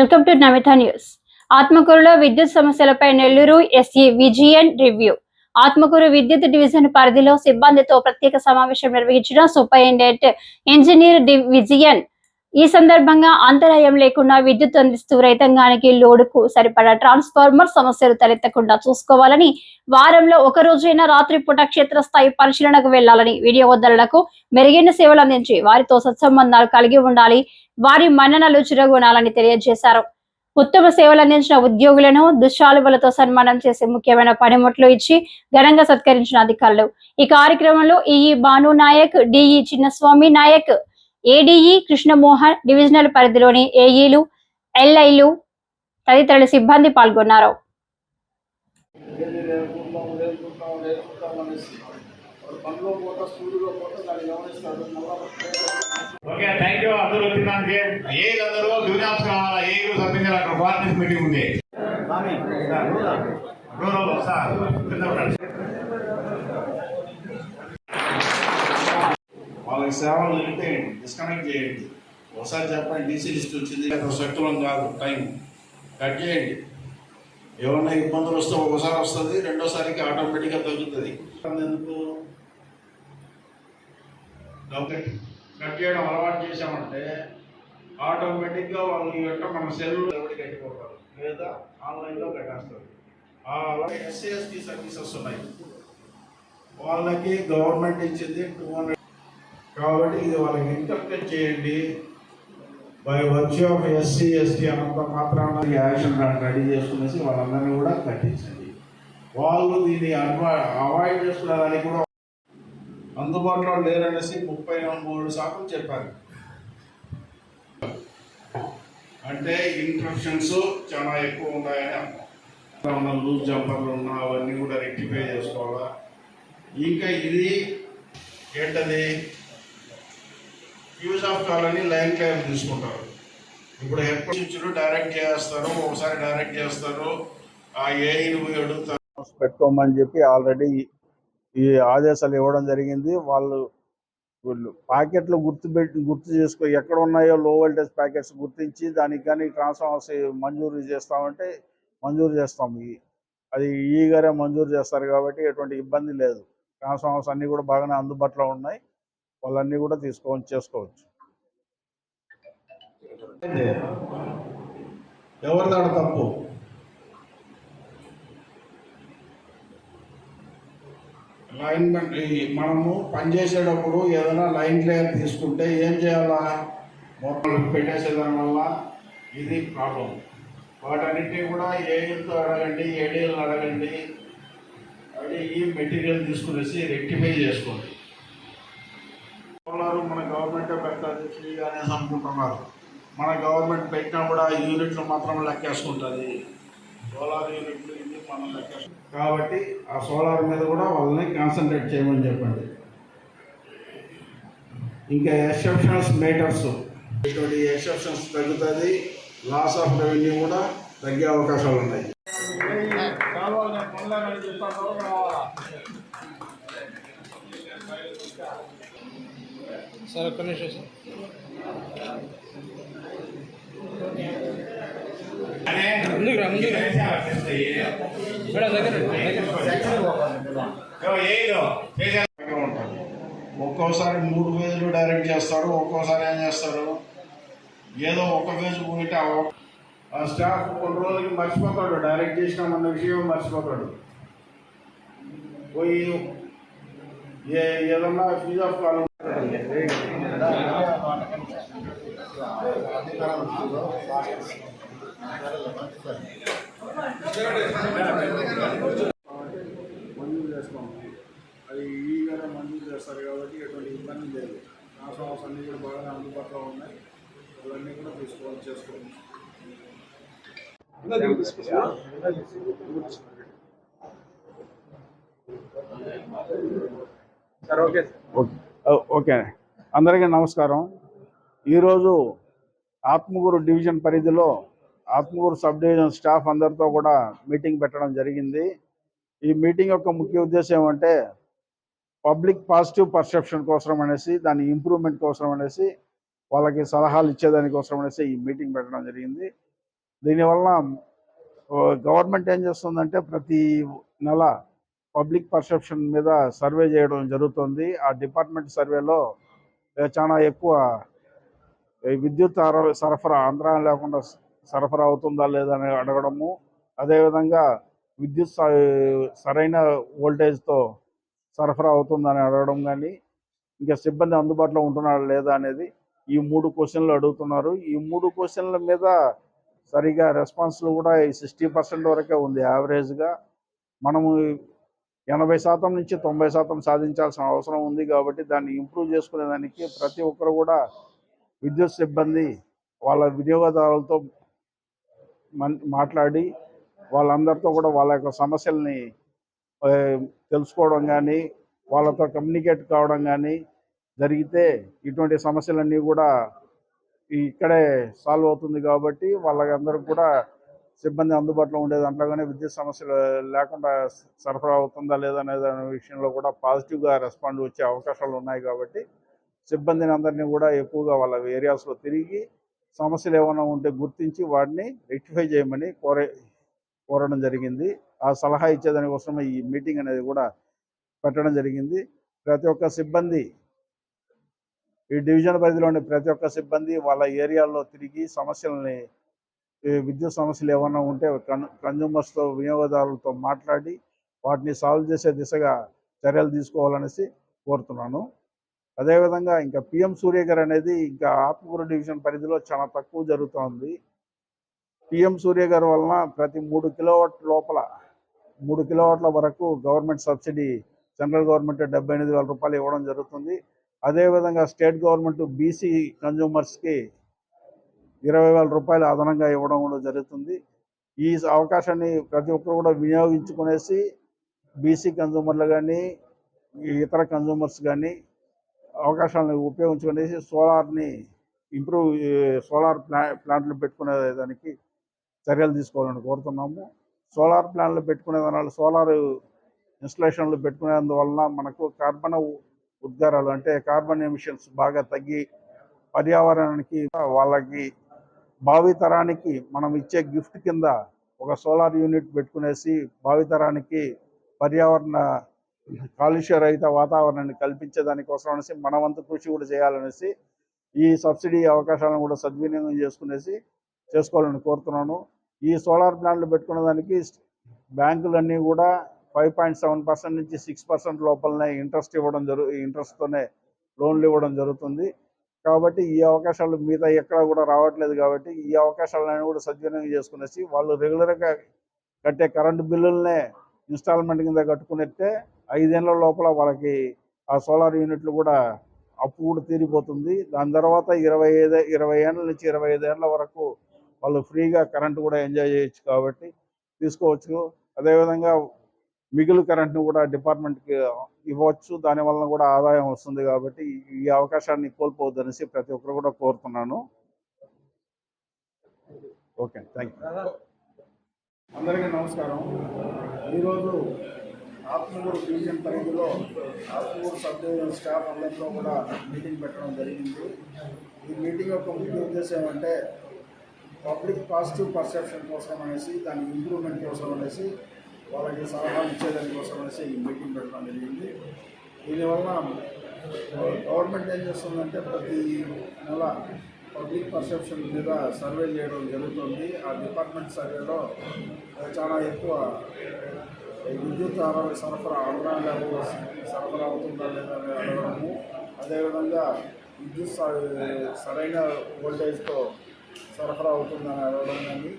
Welcome to Namitha news. ఆత్మకూరులో విద్యుత్ సమస్యలపై నెల్లూరు ఎస్ఈ విజిఎన్ రివ్యూ. ఆత్మకూరు విద్యుత్ డివిజన్ పరిధిలో సిబ్బందితో ప్రత్యేక సమావేశం నిర్వహించిన సూపరింటెండెంట్ ఇంజనీర్ డి విజియన్ ఈ సందర్భంగా అంతరాయం లేకుండా విద్యుత్ అందిస్తూ రైతాంగానికి లోడుకు సరిపడా ట్రాన్స్ఫార్మర్ సమస్యలు తలెత్తకుండా చూసుకోవాలని వారంలో ఒక రోజైనా రాత్రిపూట క్షేత్రస్థాయి పరిశీలనకు వెళ్ళాలని వినియోగదారులకు మెరుగైన సేవలు అందించి వారితో సత్సంబంధాలు కలిగి ఉండాలి వారి మన్ననలు చిరగొనాలని తెలియజేశారు. ఉత్తమ సేవలు అందించిన ఉద్యోగులను దుశ్శాలువలతో సన్మానం చేసి ముఖ్యమైన పనిముట్లు ఇచ్చి ఘనంగా సత్కరించిన అధికారులు. ఈ కార్యక్రమంలో EE Bhanu Nayak DE Chinnaswamy Nayak ADE Krishnamohan divisional పరిధిలోని ఏఈలు ఎల్ఐలు తదితరుల సిబ్బంది పాల్గొన్నారు. ఓకే థ్యాంక్ యూ అందరూ వచ్చిందానికి ఏది అందరూ జూనియర్స్ కావాలా? ఏ సభ్యులు అక్కడ గవర్నెన్స్ మీటింగ్ ఉంది? సార్ ఉండండి. వాళ్ళకి సేవలు నిలిపేయండి డిస్కనెక్ట్ చేయండి. ఒకసారి చెప్పండి డీసీ లిస్ట్ వచ్చింది శక్తులం కాదు టైం కట్ చేయండి. ఏమన్నా ఇబ్బందులు వస్తే ఒకసారి వస్తుంది రెండోసారికి ఆటోమేటిక్గా తగ్గుతుంది. ఎందుకు? డబ్బు కట్ చేయడం అలవాటు చేసామంటే ఆటోమేటిక్గా వాళ్ళు వెంట మన సెల్ ఎవరికి కట్టిపోతారు లేదా ఆన్లైన్లో కట్టేస్తారు. ఎస్సీ ఎస్టీ సర్వీసెస్ ఉన్నాయి. వాళ్ళకి గవర్నమెంట్ ఇచ్చింది టూ హండ్రెడ్. కాబట్టి ఇది వాళ్ళకి ఇంటర్ప్రెట్ చేయండి. By virtue of SC ST అనంత మాత్రాన యాక్షన్ రెడీ చేసుకునేసి వాళ్ళందరినీ కూడా కట్టించండి. వాళ్ళు దీన్ని అవాయిడ్ చేసుకునేదానికి కూడా అందుబాటులో లేరనేసి ముప్పై మూడు శాతం చెప్పారు. అంటే ఇన్ఫెక్షన్స్ చాలా ఎక్కువ ఉన్నాయని అర్థం. ఉన్న లూజ్ జంపర్లు ఉన్నా అవన్నీ కూడా రెక్టిఫై చేసుకోవాలా? ఇంకా ఇది ఏంటది? Use of colony line claim తీసుకుంటారు. ఇప్పుడు ఎప్పటి స్విచ్లు డైరెక్ట్ చేస్తారు ఒకసారి డైరెక్ట్ చేస్తారు ఆ ఏఈని పోయి అడుగుతారు పెట్టుకోమని చెప్పి ఆల్రెడీ ఈ ఆదేశాలు ఇవ్వడం జరిగింది. వాళ్ళు వీళ్ళు ప్యాకెట్లు గుర్తు పెట్టి గుర్తు చేసుకో ఎక్కడ ఉన్నాయో లో వోల్టేజ్ ప్యాకెట్స్ గుర్తించి దానికి కానీ ట్రాన్స్ఫార్మర్స్ మంజూరు చేస్తామంటే మంజూరు చేస్తాం. అది ఈ గారే మంజూరు చేస్తారు కాబట్టి ఎటువంటి ఇబ్బంది లేదు. ట్రాన్స్ఫార్మర్స్ అన్నీ కూడా బాగానే అందుబాటులో ఉన్నాయి. వాళ్ళన్నీ కూడా తీసుకోవచ్చు చేసుకోవచ్చు. ఎవరిదాడ తప్పు? లైన్మెంట్ మనము పనిచేసేటప్పుడు ఏదైనా లైన్ క్లియర్ తీసుకుంటే ఏం చేయాలా? మొత్తం పెట్టేసేదాని వల్ల ఇది ప్రాబ్లం వాటన్నిటిని కూడా ఏఎల్తో అడగండి ఏడీఎల్ అడగండి అడిగి మెటీరియల్ తీసుకునేసి రెక్టిఫై చేసుకోండి. సోలార్ మన గవర్నమెంటే పెడుతుంది ఫ్రీ అనేసి అనుకుంటున్నారు. మన గవర్నమెంట్ పెట్టినా కూడా యూనిట్లు మాత్రం లెక్కేసుకుంటుంది. సోలార్ యూనిట్లు కాబట్టి ఆ సోలార్ మీద కూడా వాళ్ళని కాన్సన్ట్రేట్ చేయమని చెప్పండి. ఇంకా ఎక్సెప్షనల్స్ మేటర్స్ ఇటువంటి ఎక్సెప్షన్స్ తగ్గుతుంది లాస్ ఆఫ్ రెవెన్యూ కూడా తగ్గే అవకాశాలు ఉన్నాయి. సార్ ఒక్క నిమిషం సార్ ముందుకు రా దగ్గర ఒక్కోసారి మూడు పేజీలు డైరెక్ట్ చేస్తారు ఒక్కోసారి ఏం చేస్తారు ఏదో ఒక పేజీ పోయితే ఆ ఒక్క- ఆ స్టాఫ్ కొన్ని రోజులకి మర్చిపోతాడు డైరెక్ట్ చేసినామన్న విషయం మర్చిపోతాడు. పోయి ఏ ఏదన్నా ఫీజ్ ఆఫ్ కాలం మంజూరు చేస్తాం. అది ఈగానే మంజూరు చేస్తారు కాబట్టి ఎటువంటి ఇబ్బంది లేదు. ట్రాన్స్ఫార్మర్స్ అన్నీ కూడా బాగానే అందుబాటులో ఉన్నాయి. అవన్నీ కూడా తీసుకోవాలి చేసుకోవచ్చు ఓకే ఓకే. అందరికీ నమస్కారం. ఈరోజు ఆత్మకూరు డివిజన్ పరిధిలో ఆత్మూరు సబ్ డివిజన్ స్టాఫ్ అందరితో కూడా మీటింగ్ పెట్టడం జరిగింది. ఈ మీటింగ్ యొక్క ముఖ్య ఉద్దేశం ఏమంటే పబ్లిక్ పాజిటివ్ పర్సెప్షన్ కోసం అనేసి దాని ఇంప్రూవ్మెంట్ కోసం అనేసి వాళ్ళకి సలహాలు ఇచ్చేదానికోసం అనేసి ఈ మీటింగ్ పెట్టడం జరిగింది. దీనివల్ల గవర్నమెంట్ ఏం చేస్తుందంటే ప్రతి నెల పబ్లిక్ పర్సెప్షన్ మీద సర్వే చేయడం జరుగుతుంది. ఆ డిపార్ట్మెంట్ సర్వేలో చాలా ఎక్కువ విద్యుత్ సరఫరా అంతరాయం లేకుండా సరఫరా అవుతుందా లేదా అని అడగడము. అదేవిధంగా విద్యుత్ సరైన వోల్టేజ్తో సరఫరా అవుతుందని అడగడం కానీ ఇంకా సిబ్బంది అందుబాటులో ఉంటున్నారా లేదా అనేది ఈ మూడు క్వశ్చన్లు అడుగుతున్నారు. ఈ మూడు క్వశ్చన్ల మీద సరిగా రెస్పాన్స్లు కూడా ఈ సిక్స్టీ పర్సెంట్ వరకే ఉంది యావరేజ్గా. మనము ఎనభై శాతం నుంచి తొంభై శాతం సాధించాల్సిన అవసరం ఉంది కాబట్టి దాన్ని ఇంప్రూవ్ చేసుకునేదానికి ప్రతి ఒక్కరు కూడా విద్యుత్ సిబ్బంది వాళ్ళ వినియోగదారులతో మాట్లాడి వాళ్ళందరితో కూడా వాళ్ళ యొక్క సమస్యల్ని తెలుసుకోవడం కానీ వాళ్ళతో కమ్యూనికేట్ కావడం కానీ జరిగితే ఇటువంటి సమస్యలన్నీ కూడా ఇక్కడే సాల్వ్ అవుతుంది కాబట్టి వాళ్ళందరికీ కూడా సిబ్బంది అందుబాటులో ఉండే దాంట్లోగానే విద్యుత్ సమస్యలు లేకుండా సరఫరా అవుతుందా లేదా అనే దాని విషయంలో కూడా పాజిటివ్గా రెస్పాండ్ వచ్చే అవకాశాలు ఉన్నాయి కాబట్టి సిబ్బందిని అందరినీ కూడా ఎక్కువగా వాళ్ళ ఏరియాస్లో తిరిగి సమస్యలు ఏమైనా ఉంటే గుర్తించి వాటిని రెక్టిఫై చేయమని కోరే కోరడం జరిగింది. ఆ సలహా ఇచ్చేదానికోసమే ఈ మీటింగ్ అనేది కూడా పెట్టడం జరిగింది. ప్రతి ఒక్క సిబ్బంది ఈ డివిజన్ పరిధిలోని ప్రతి ఒక్క సిబ్బంది వాళ్ళ ఏరియాల్లో తిరిగి సమస్యలని విద్యుత్ సమస్యలు ఏమైనా ఉంటే కన్ కన్జ్యూమర్స్తో వినియోగదారులతో మాట్లాడి వాటిని సాల్వ్ చేసే దిశగా చర్యలు తీసుకోవాలనేసి కోరుతున్నాను. అదేవిధంగా ఇంకా పిఎం సూర్య గారు అనేది ఇంకా ఆత్మకూరు డివిజన్ పరిధిలో చాలా తక్కువ జరుగుతోంది. పిఎం సూర్య గారి వలన ప్రతి మూడు కిలోవాట్ లోపల మూడు కిలోవాట్ల వరకు గవర్నమెంట్ సబ్సిడీ సెంట్రల్ గవర్నమెంట్ డెబ్బై ఎనిమిది వేల రూపాయలు ఇవ్వడం జరుగుతుంది. అదేవిధంగా స్టేట్ గవర్నమెంట్ బీసీ కన్జ్యూమర్స్కి ఇరవై వేల రూపాయలు అదనంగా ఇవ్వడం కూడా జరుగుతుంది. ఈ అవకాశాన్ని ప్రతి ఒక్కరు కూడా వినియోగించుకునేసి బీసీ కన్జ్యూమర్లు కానీ ఇతర కన్జ్యూమర్స్ కానీ అవకాశాలను ఉపయోగించుకునేసి సోలార్ని ఇంప్రూవ్ సోలార్ ప్లా ప్లాంట్లు పెట్టుకునే దానికి చర్యలు తీసుకోవాలని కోరుతున్నాము. సోలార్ ప్లాంట్లు పెట్టుకునే దానివల్ల సోలార్ ఇన్స్టలేషన్లు పెట్టుకునేందువలన మనకు కార్బన్ ఉద్గారాలు అంటే కార్బన్ ఎమిషన్స్ బాగా తగ్గి పర్యావరణానికి వాళ్ళకి భావితరానికి మనం ఇచ్చే గిఫ్ట్ కింద ఒక సోలార్ యూనిట్ పెట్టుకునేసి భావితరానికి పర్యావరణ కాలుష్య రహిత వాతావరణాన్ని కల్పించే దానికోసం అనేసి మన వంతు కృషి కూడా చేయాలనేసి ఈ సబ్సిడీ అవకాశాలను కూడా సద్వినియోగం చేసుకునేసి చేసుకోవాలని కోరుతున్నాను. ఈ సోలార్ ప్లాంట్లు పెట్టుకునే దానికి బ్యాంకులన్నీ కూడా ఫైవ్ పాయింట్ సెవెన్ పర్సెంట్ నుంచి సిక్స్ పర్సెంట్ లోపలనే ఇంట్రెస్ట్ ఇవ్వడం జరు ఇంట్రెస్ట్తోనే లోన్లు ఇవ్వడం జరుగుతుంది. కాబట్టి ఈ అవకాశాలు మిగతా ఎక్కడ కూడా రావట్లేదు కాబట్టి ఈ అవకాశాలను కూడా సద్వినియోగం చేసుకునేసి వాళ్ళు రెగ్యులర్గా కట్టే కరెంటు బిల్లులనే ఇన్స్టాల్మెంట్ కింద కట్టుకునేస్తే ఐదేళ్ళ లోపల వాళ్ళకి ఆ సోలార్ యూనిట్లు కూడా అప్పు కూడా తీరిపోతుంది. దాని తర్వాత ఇరవై ఐదు ఇరవై ఏళ్ళ నుంచి ఇరవై ఐదు వరకు వాళ్ళు ఫ్రీగా కరెంటు కూడా ఎంజాయ్ చేయొచ్చు కాబట్టి తీసుకోవచ్చు. అదేవిధంగా మిగులు కరెంట్ను కూడా డిపార్ట్మెంట్కి ఇవ్వచ్చు. దాని వలన కూడా ఆదాయం వస్తుంది కాబట్టి ఈ అవకాశాన్ని కోల్పోవద్దనేసి ప్రతి ఒక్కరు కూడా కోరుతున్నాను. ఓకే థ్యాంక్ యూ అందరికీ నమస్కారం. ఈరోజు ఆత్మూరు డివిజన్ పరిధిలో ఆత్మూరు సబ్ డివిజన్ స్టాఫ్ అందరితో కూడా మీటింగ్ పెట్టడం జరిగింది. ఈ మీటింగ్ యొక్క ముఖ్య ఉద్దేశం ఏమంటే పబ్లిక్ పాజిటివ్ పర్సెప్షన్ కోసం అనేసి దాని ఇంప్రూవ్మెంట్ కోసం అనేసి వాళ్ళకి సలహాలు ఇచ్చేదాని కోసం అనేసి ఈ మీటింగ్ పెట్టడం జరిగింది. దీనివల్ల గవర్నమెంట్ ఏం చేస్తుందంటే ప్రతి నెల పబ్లిక్ పర్సెప్షన్ మీద సర్వే చేయడం జరుగుతుంది. ఆ డిపార్ట్మెంట్ సర్వేలో చాలా ఎక్కువ విద్యుత్ సరఫరా అవునా లేకుండా సరఫరా అవుతుందా లేదా అని అడగడము. అదేవిధంగా విద్యుత్ సరైన వోల్టేజ్తో సరఫరా అవుతుందని అడగడం కానీ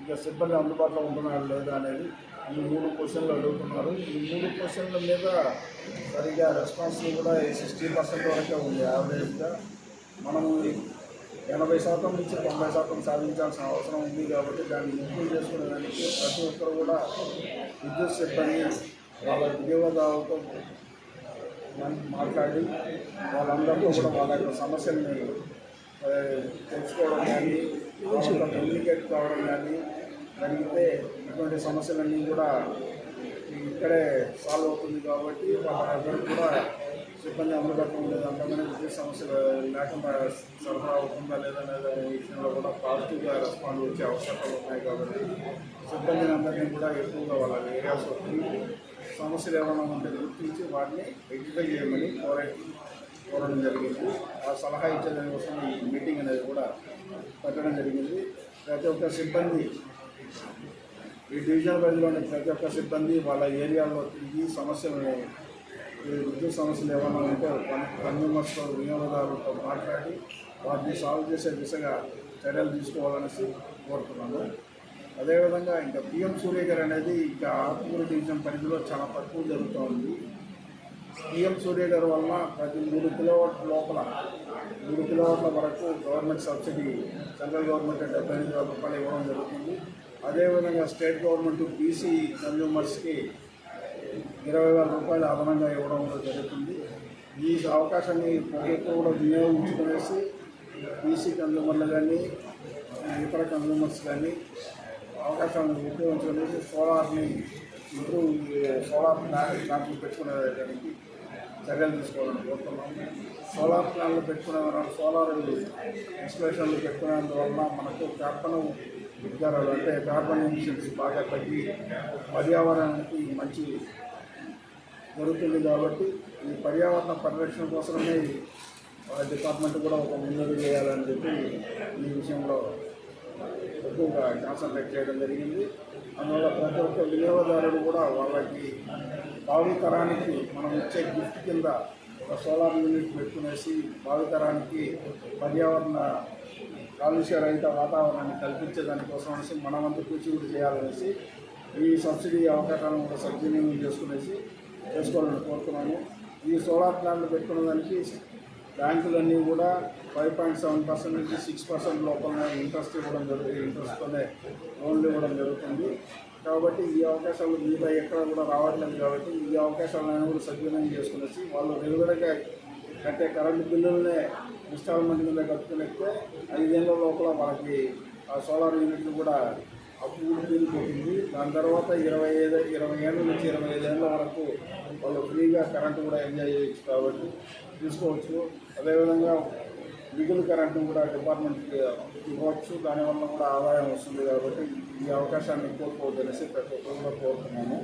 ఇంకా సిబ్బంది అందుబాటులో ఉంటున్నారు లేదా అనేది ఈ మూడు క్వశ్చన్లు అడుగుతున్నారు. ఈ మూడు క్వశ్చన్ల మీద సరిగా రెస్పాన్స్ కూడా సిక్స్టీ పర్సెంట్ వరకే ఉంది యావరేజ్గా. మనము ఎనభై శాతం నుంచి తొంభై శాతం సాధించాల్సిన అవసరం ఉంది కాబట్టి దాన్ని ఇంప్రూవ్ చేసుకునేదానికి ప్రతి ఒక్కరు కూడా విద్యుత్ సిబ్బంది వాళ్ళ వినియోగదారులతో మాట్లాడి వాళ్ళందరితో కూడా వాళ్ళ యొక్క సమస్యల్ని తెలుసుకోవడం కానీ వాళ్ళతో కమ్యూనికేట్ కావడం కానీ జరిగితే ఇటువంటి సమస్యలన్నీ కూడా ఇక్కడే సాల్వ్ అవుతుంది కాబట్టి వాళ్ళందరూ కూడా సిబ్బంది అందుబాటులో ఉండేది. లేదు విద్యుత్ సమస్యలు లేకుండా సరఫరా అవుతుందా లేదా అనే విషయంలో కూడా పాజిటివ్గా రెస్పాండ్ వచ్చే అవకాశాలు ఉన్నాయి కాబట్టి సిబ్బందిని అందరినీ కూడా ఎక్కువగా వాళ్ళ ఏరియాస్ సమస్యలు ఏమైనా ఉంటే గుర్తించి వాటిని రెక్టిఫై చేయమని కోరే కోరడం జరిగింది. ఆ సలహా ఇచ్చేదాని కోసం ఈ మీటింగ్ అనేది కూడా పెట్టడం జరిగింది. ప్రతి ఒక్క సిబ్బంది ఈ డివిజన్ పరిధిలోని ప్రతి ఒక్క సిబ్బంది వాళ్ళ ఏరియాలో తిరిగి సమస్యలను ఈ విద్యుత్ సమస్యలు ఏమన్నా ఉంటే కన్జ్యూమర్స్తో వినియోగదారులతో మాట్లాడి వాటిని సాల్వ్ చేసే దిశగా చర్యలు తీసుకోవాలనేసి కోరుతున్నాను. అదేవిధంగా ఇంకా పిఎం సూర్య గారు అనేది ఇంకా ఆత్మూరు డివిజన్ పరిధిలో చాలా తక్కువ జరుగుతోంది పిఎం సూర్య గారి వలన ప్రతి మూడు కిలోవాట్ల లోపల మూడు కిలోవాట్ల వరకు గవర్నమెంట్ సబ్సిడీ సెంట్రల్ గవర్నమెంట్ డెబ్బై ఎనిమిది వేల రూపాయలు ఇవ్వడం జరుగుతుంది. అదేవిధంగా స్టేట్ గవర్నమెంట్ బీసీ కన్జ్యూమర్స్కి ఇరవై వేల రూపాయలు అదనంగా ఇవ్వడం జరుగుతుంది. ఈ అవకాశాన్ని ప్రతి ఒక్కరు కూడా వినియోగించుకునేసి బీసీ కన్జ్యూమర్లు కానీ ఇతర కన్జ్యూమర్స్ కానీ అవకాశాలను ఉపయోగించుకునేసి సోలార్ని ఇంప్రూవ్ సోలార్ ప్లాన్ ప్లాంట్లు పెట్టుకునేదానికి చర్యలు తీసుకోవాలని కోరుతున్నాము సోలార్ ప్లాన్లు పెట్టుకునే సోలార్ ఇన్స్టలేషన్లు పెట్టుకునేందువల్ల మనకు కార్బన్ ఉద్గారాలు అంటే కార్బన్ ఎమిషన్స్ బాగా తగ్గి పర్యావరణానికి మంచి జరుగుతుంది కాబట్టి ఈ పర్యావరణ పరిరక్షణ కోసమే డిపార్ట్మెంట్ కూడా ఒక ముందడుగు చేయాలని చెప్పి ఈ విషయంలో ఎక్కువగా కాన్సన్ట్రేట్ చేయడం జరిగింది. అందువల్ల ప్రతి ఒక్క వినియోగదారుడు కూడా వాళ్ళకి భావితరానికి మనం ఇచ్చే గిఫ్ట్ కింద ఒక సోలార్ యూనిట్ పెట్టుకునేసి భావితరానికి పర్యావరణ కాలుష్య రహిత వాతావరణాన్ని కల్పించేదానికోసం అనేసి మనమంతా వంతు చేయాలనేసి ఈ సబ్సిడీ అవకాశాలను కూడా సద్వినియోగం చేసుకునేసి చేసుకోవాలని కోరుతున్నాము. ఈ సోలార్ ప్లాంట్లు పెట్టుకున్న దానికి బ్యాంకులన్నీ కూడా ఫైవ్ పాయింట్ సెవెన్ పర్సెంట్ నుంచి సిక్స్ పర్సెంట్ లోపల ఇంట్రెస్ట్ ఇవ్వడం జరుగుతుంది. ఇంట్రెస్ట్తోనే లోన్లు ఇవ్వడం జరుగుతుంది. కాబట్టి ఈ అవకాశాలు మీద ఎక్కడ కూడా రావట్లేదు కాబట్టి ఈ అవకాశాలను కూడా సద్వినియోగం చేసుకునేసి వాళ్ళు రెగ్యులర్గా కట్టే కరెంటు బిల్లులనే ఇన్స్టాల్మెంట్ కింద కట్టుకునేస్తే ఐదేళ్ళ లోపల వాళ్ళకి ఆ సోలార్ యూనిట్లు కూడా అప్పుడు వెళ్ళిపోతుంది దాని తర్వాత ఇరవై ఐదు ఇరవై ఏళ్ళ నుంచి ఇరవై ఐదేళ్ళ వరకు వాళ్ళు ఫ్రీగా కరెంటు కూడా ఎంజాయ్ చేయొచ్చు కాబట్టి తీసుకోవచ్చు. అదేవిధంగా మిగులు కరెంటు కూడా డిపార్ట్మెంట్కి ఇవ్వచ్చు. దానివల్ల కూడా ఆదాయం వస్తుంది కాబట్టి ఈ అవకాశాన్ని కోల్పోవద్దనేసి ప్రతి ఒక్కరు కూడా కోరుతున్నాను